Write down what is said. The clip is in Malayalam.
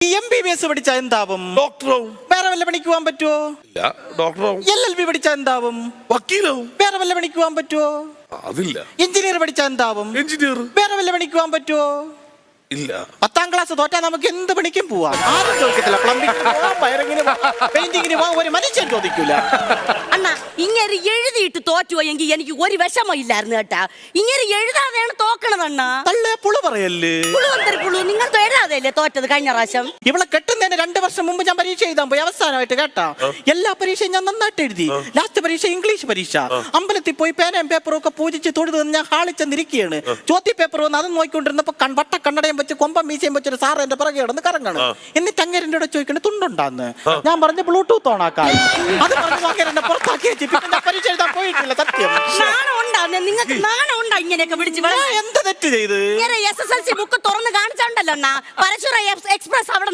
എം ബി ബി എസ് പഠിച്ചാൽ എന്താവും? ഡോക്ടറാവും. വേറെ വല്ല പണിക്ക് പോകാൻ പറ്റുമോ ഇല്ല ഡോക്ടറാവും. എൽ എൽ ബി പഠിച്ചാൽ എന്താവും? വക്കീലാവും. വേറെ വല്ല പണിക്ക് പോകാൻ പറ്റുമോ അതില്ല. എഞ്ചിനീയർ പഠിച്ചാൽ എന്താവും? എഞ്ചിനീയർ വേറെ വല്ല പണിക്ക് പോകാൻ പറ്റുമോ ഇല്ല. പത്താം ക്ലാസ് തോറ്റാ നമുക്ക് എന്ത് പണിക്കും പോവാം? ആരും ചോദിക്കത്തില്ല. പ്ലംബിംഗ് വയറിങ്ങിന് പെയിന്റിങ്ങിന് പോവാം ഒരു മനുഷ്യൻ ചോദിക്കൂല. അണ്ണാ ഇങ്ങനെ എഴുതിയിട്ട് തോറ്റുപോയെങ്കിൽ എനിക്ക് ഒരു വിഷമം ഇല്ലായിരുന്നു കേട്ടാ. ഇങ്ങനെ എഴുതാതെയാണ് തോക്കണത് അണ്ണാ. തള്ളേ പുളു പറയല്ലേ? പുളു പുളു? നിങ്ങൾ എഴുതാതെയല്ലേ തോറ്റത് കഴിഞ്ഞ പ്രാവശ്യം? ഇവളെ കെട്ടുന്നതിന് രണ്ട് വർഷം മുമ്പ് ഞാൻ പരീക്ഷ എഴുതാൻ പോയി. അവസാനമായിട്ട് കേട്ടോ. എല്ലാ പരീക്ഷയും ഞാൻ നന്നായിട്ട് എഴുതി. ലാസ്റ്റ് പരീക്ഷ ഇംഗ്ലീഷ് പരീക്ഷ. അമ്പലത്തിൽ പോയി പേനയും പേപ്പറും ഒക്കെ പൂജിച്ച് തൊഴുത് ഞാൻ ഹാളിൽ ചെന്നിരിക്കുകയാണ്. ചോദ്യ പേപ്പർ വന്ന് അത് നോക്കിക്കൊണ്ടിരുന്നപ്പോ വട്ട കണ്ണടയും വെച്ച് കൊമ്പം മീശയും വെച്ചൊരു സാറ് എന്റെ പിറകെ കിടന്ന് കറങ്ങണം. എന്നിട്ട് അങ്ങേരന്റെ കൂടെ ചോദിക്കണ തുണ്ടുണ്ടാന്ന്? ഞാൻ പറഞ്ഞ ബ്ലൂടൂത്ത് ഓണാക്കാൻ അത് പറഞ്ഞു അങ്ങേരനെ പുറത്താക്കി വെച്ച് പിന്നെ ഞാൻ പരീക്ഷ എഴുതാൻ പോയിട്ടില്ല സത്യം. ഉണ്ടാ നിങ്ങൾക്ക് നാണം ഉണ്ടാ ഇങ്ങനെയൊക്കെ പിടിച്ച് എന്ത് തെറ്റ് ചെയ്ത്? S S L C book തുറന്ന് കാണിച്ചോണ്ടല്ലോ അണ്ണാ. പരശുര എക്സ്പ്രസ് അവിടെ